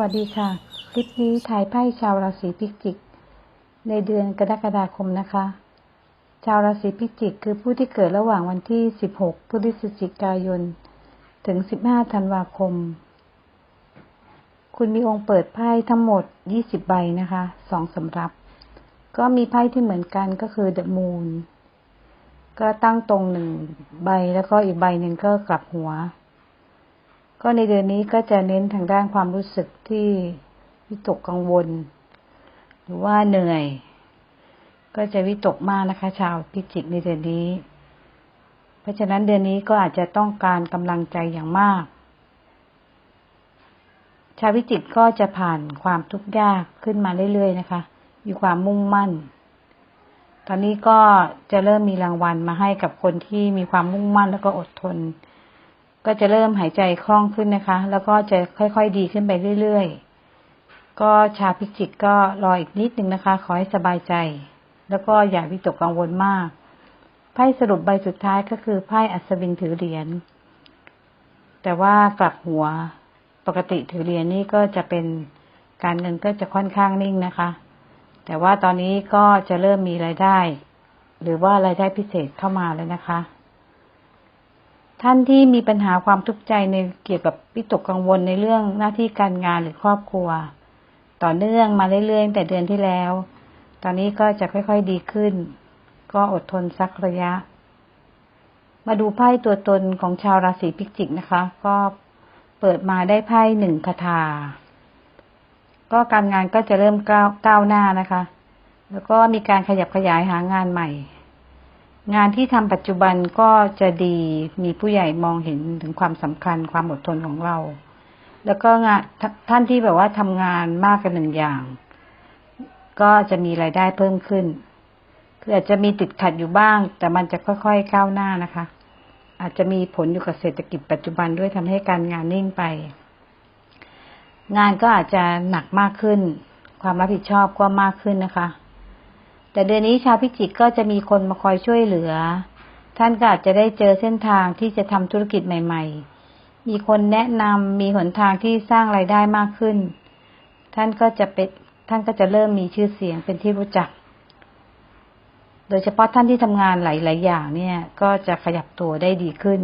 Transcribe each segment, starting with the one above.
วัสดีค่ะ คลิปนี้ทายไพ่ชาวราศีพิจิก ในเดือนกรกฎาคมนะคะ ชาวราศีพิจิก คือผู้ที่เกิดระหว่างวันที่ 16 พฤศจิกายน ถึง 15 ธันวาคม คุณมีองค์เปิดไพ่ทั้งหมด 20 ใบนะคะ สองสำรับ ก็มีไพ่ที่เหมือนกันก็คือ The Moon ก็ตั้งตรงหนึ่งใบแล้วก็อีกใบหนึ่งก็กลับหัว ก็ในเดือนนี้ก็จะเน้นทางด้านความรู้สึกที่วิตกกังวล หรือว่าเหนื่อย ก็จะวิตกมากนะคะ ชาวพิจิกในเดือนนี้ เพราะฉะนั้นเดือนนี้ก็อาจจะต้องการกำลังใจอย่างมาก ชาวพิจิกก็จะผ่านความทุกข์ยากขึ้นมาเรื่อยๆนะคะ มีความมุ่งมั่น ตอนนี้ก็จะเริ่มมีรางวัลมาให้กับคนที่มีความมุ่งมั่นแล้วก็อดทน ก็จะเริ่มหายใจคล่องขึ้นนะคะ แล้วก็จะค่อยๆดีขึ้นไปเรื่อยๆ ก็ชาพิจิกก็รออีกนิดนึงนะคะ ขอให้สบายใจ แล้วก็อย่าวิตกกังวลมาก ไพ่สรุปใบสุดท้ายก็คือไพ่อัศวินถือเหรียญ แต่ว่ากลับหัว ปกติถือเหรียญนี่ก็จะเป็นการเงินก็จะค่อนข้างนิ่งนะคะ แต่ว่าตอนนี้ก็จะเริ่มมีรายได้ หรือว่ารายได้พิเศษเข้ามาแล้วนะคะ ท่านที่มีปัญหาความทุกข์ใจในเกี่ยวกับวิตกกังวลในเรื่องหน้าที่การงานหรือครอบครัว ต่อเนื่องมาเรื่อยๆแต่เดือนที่แล้ว ตอนนี้ก็จะค่อยๆดีขึ้น ก็อดทนสักระยะ มาดูไพ่ตัวตนของชาวราศีพิจิกนะคะ ก็เปิดมาได้ไพ่หนึ่งคาถาก็การงานก็จะเริ่มก้าวก้าวหน้านะคะ แล้วก็มีการขยับขยายหางานใหม่ งานที่ทำปัจจุบันก็จะดีมีผู้ใหญ่มองเห็นถึงความสำคัญความอดทนของเรา แล้วก็งานท่านที่แบบว่าทำงานมากกันหนึ่งอย่าง ก็จะมีรายได้เพิ่มขึ้นคืออาจจะมีติดขัดอยู่บ้าง แต่มันจะค่อยๆก้าวหน้านะคะ อาจจะมีผลอยู่กับเศรษฐกิจปัจจุบันด้วยทำให้การงานนิ่งไป งานก็อาจจะหนักมากขึ้น ความรับผิดชอบก็มากขึ้นนะคะ แต่เดือนนี้ชาวพิจิกก็จะมีคนมาคอยช่วยเหลือ ท่านก็อาจจะได้เจอเส้นทางที่จะทำธุรกิจใหม่ ๆ มีคนแนะนำมีหนทางที่สร้างไรายได้มากขึ้น ท่านก็จะเป็นท่านก็จะเริ่มมีชื่อเสียงเป็นที่รู้จัก โดยเฉพาะท่านที่ทำงานหลาย ๆ อย่างเนี่ย ก็จะขยับตัวได้ดีขึ้น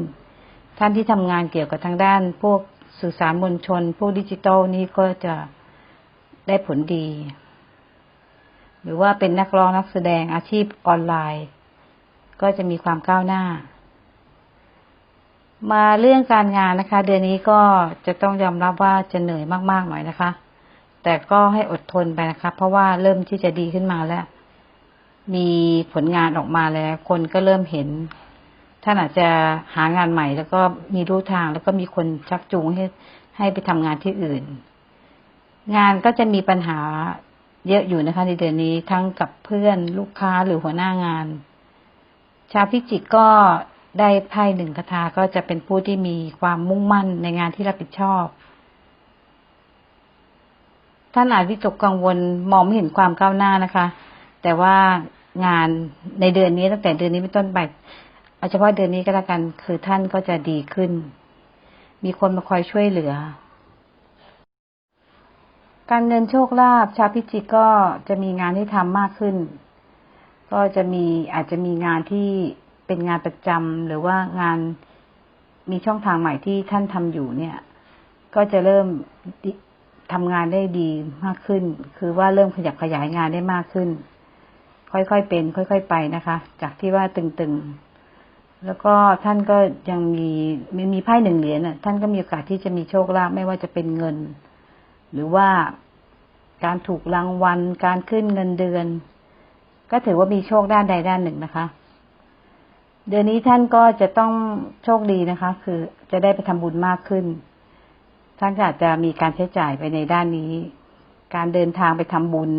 ท่านที่ทำงานเกี่ยวกับทางด้าน พวกสื่อสารมวลชน พวกดิจิตอลนี้ก็จะได้ผลดี หรือว่าเป็นนักร้องนักแสดงอาชีพออนไลน์ ก็จะมีความก้าวหน้า มาเรื่องการงานนะคะ เดือนนี้ก็จะต้องยอมรับว่าจะเหนื่อยมากๆหน่อยนะคะ แต่ก็ให้อดทนไปนะคะ เพราะว่าเริ่มที่จะดีขึ้นมาแล้ว มีผลงานออกมาแล้ว คนก็เริ่มเห็นท่านอาจจะหางานใหม่ แล้วก็มีรู้ทางแล้วก็มีคนชักจูงให้ให้ไปทำงานที่อื่น งานก็จะมีปัญหา เยอะอยู่นะคะในเดือนนี้ทั้งกับเพื่อนลูกค้าหรือหัวหน้างาน ชาวพิจิกก็ได้ไพ่หนึ่งคาถาก็จะเป็นผู้ที่มีความมุ่งมั่นในงานที่รับผิดชอบ ท่านอาจวิตกกังวลมองไม่เห็นความก้าวหน้านะคะ แต่ว่างานในเดือนนี้ตั้งแต่เดือนนี้เป็นต้นไปเอาเฉพาะเดือนนี้ก็แล้วกัน คือท่านก็จะดีขึ้น มีคนมาคอยช่วยเหลือ การเงินโชคลาภชาวพิจิกก็จะมีงานที่ทำมากขึ้น ก็จะมีอาจจะมีงานที่เป็นงานประจำหรือว่างานมีช่องทางใหม่ที่ท่านทำอยู่เนี่ย ก็จะเริ่มทำงานได้ดีมากขึ้น คือว่าเริ่มขยับขยายงานได้มากขึ้น ค่อยๆเป็น ค่อย ๆ ไปนะคะ จากที่ว่าตึงๆ แล้วก็ท่านก็ยังมีมีมีไพ่หนึ่งเหรียญน่ะท่านก็มีโอกาสที่จะมีโชคลาภไม่ว่าจะเป็นเงิน หรือว่าการถูกรางวัล การขึ้นเงินเดือน ก็ถือว่ามีโชคด้านใดด้านหนึ่งนะคะ เดือนนี้ท่านก็จะต้องโชคดีนะคะ คือจะได้ไปทำบุญมากขึ้น ท่านอาจจะมีการใช้จ่ายไปในด้านนี้ การเดินทางไปทำบุญ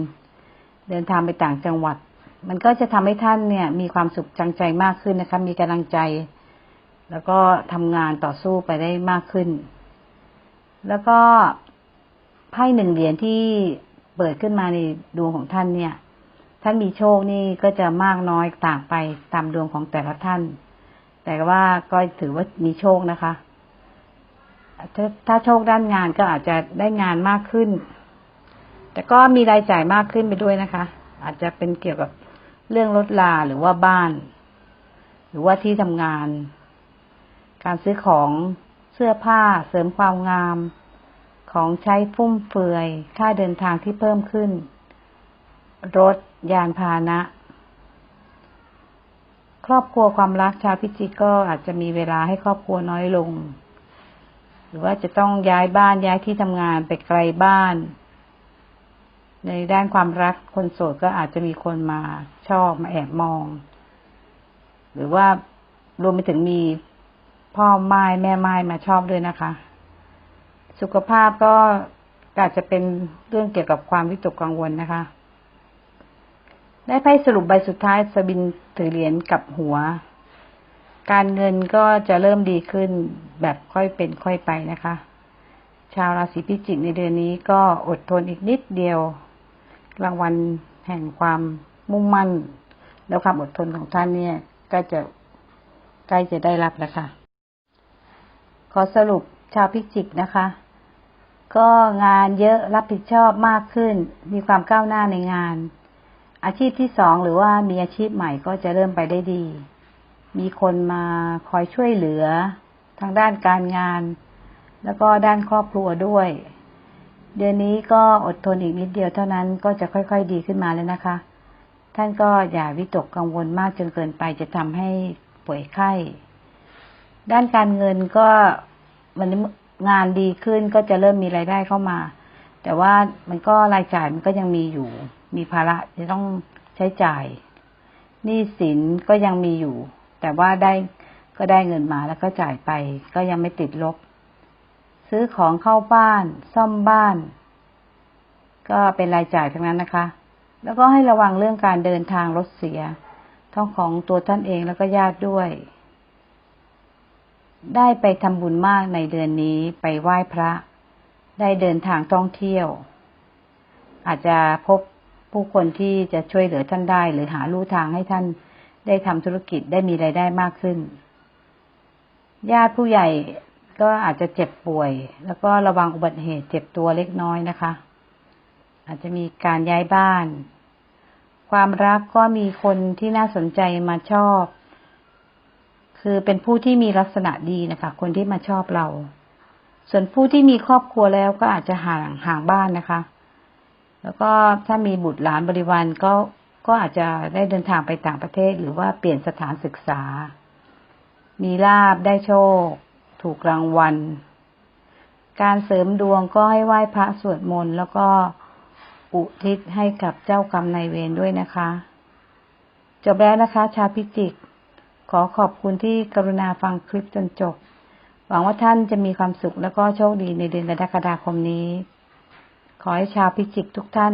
เดินทางไปต่างจังหวัด มันก็จะทำให้ท่านเนี่ย มีความสุขจังใจมากขึ้นนะคะ มีกำลังใจ แล้วก็ทำงานต่อสู้ไปได้มากขึ้น แล้วก็ ไพ่หนึ่งเหรียญที่เปิดขึ้นมาในดวงของท่านเนี่ย ท่านมีโชคนี่ก็จะมากน้อยต่างไปตามดวงของแต่ละท่าน แต่ว่าก็ถือว่ามีโชคนะคะ ถ้าถ้าโชคด้านงานก็อาจจะได้งานมากขึ้น แต่ก็มีรายจ่ายมากขึ้นไปด้วยนะคะ อาจจะเป็นเกี่ยวกับเรื่องรถลาหรือว่าบ้าน หรือว่าที่ทำงาน การซื้อของเสื้อผ้าเสริมความงาม ของใช้ฟุ่มเฟือย ค่าเดินทางที่เพิ่มขึ้น รถ ยานพาหนะ ครอบครัวความรักชาวพิจิกก็อาจจะมีเวลาให้ครอบครัวน้อยลง หรือว่าจะต้องย้ายบ้านย้ายที่ทำงานไปไกลบ้าน ในด้านความรักคนโสดก็อาจจะมีคนมาชอบมาแอบมอง หรือว่ารวมไปถึงมีพ่อไม้แม่ไม้มาชอบด้วยนะคะ สุขภาพก็อาจจะเป็นเรื่องเกี่ยวกับความวิตกกังวลนะคะ ได้ไพ่สรุปใบสุดท้ายสบินถือเหรียญกับหัว การเงินก็จะเริ่มดีขึ้นแบบค่อยเป็นค่อยไปนะคะ ชาวราศีพิจิกในเดือนนี้ก็อดทนอีกนิดเดียว รางวัลแห่งความมุ่งมั่น แล้วความอดทนของท่านเนี่ย ก็จะใกล้จะได้รับแล้วค่ะ ขอสรุปชาวพิจิกนะคะ ก็งานเยอะรับผิดชอบมากขึ้น มีความก้าวหน้าในงาน อาชีพที่สองหรือว่ามีอาชีพใหม่ก็จะเริ่มไปได้ดี มีคนมาคอยช่วยเหลือ ทางด้านการงาน แล้วก็ด้านครอบครัวด้วย เดือนนี้ก็อดทนอีกนิดเดียวเท่านั้นก็จะค่อยๆดีขึ้นมาแล้วนะคะ ท่านก็อย่าวิตกกังวลมากจนเกินไปจะทำให้ป่วยไข้ ด้านการเงินก็มัน งานดีขึ้นก็จะเริ่มมีรายได้เข้ามา แต่ว่ามันก็รายจ่ายมันก็ยังมีอยู่ มีภาระจะต้องใช้จ่ายหนี้สินก็ยังมีอยู่ แต่ว่าได้ก็ได้เงินมาแล้วก็จ่ายไป ก็ยังไม่ติดลบ ซื้อของเข้าบ้าน ซ่อมบ้าน ก็เป็นรายจ่ายทั้งนั้นนะคะ แล้วก็ให้ระวังเรื่องการเดินทางรถเสียทั้งของตัวท่านเองแล้วก็ญาติด้วย ได้ไปทำบุญมากในเดือนนี้ไปไหว้พระ ได้เดินทางท่องเที่ยว อาจจะพบผู้คนที่จะช่วยเหลือท่านได้ หรือหาลู่ทางให้ท่านได้ทำธุรกิจได้มีรายได้มากขึ้น ญาติผู้ใหญ่ก็อาจจะเจ็บป่วย แล้วก็ระวังอุบัติเหตุเจ็บตัวเล็กน้อยนะคะ อาจจะมีการย้ายบ้าน ความรักก็มีคนที่น่าสนใจมาชอบ คือเป็นผู้ที่มีลักษณะดีนะคะ คนที่มาชอบเรา ส่วนผู้ที่มีครอบครัวแล้วก็อาจจะห่างห่างบ้านนะคะ แล้วก็ถ้ามีบุตรหลานบริวารก็ก็อาจจะได้เดินทางไปต่างประเทศ หรือว่าเปลี่ยนสถานศึกษา มีลาบได้โชค ถูกรางวัล การเสริมดวงก็ให้ไหว้พระสวดมนต์แล้วก็อุทิศให้กับเจ้ากรรมนายเวรด้วยนะคะ จบแล้วนะคะ ชาพิจิก ขอขอบคุณที่กรุณาฟังคลิปจนจบ หวังว่าท่านจะมีความสุขและก็โชคดีในเดือนกรกฎาคมนี้ ขอให้ชาวพิจิกทุกท่าน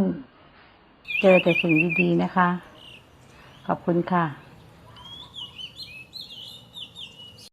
เจอแต่สิ่งดีๆนะคะ ขอบคุณค่ะ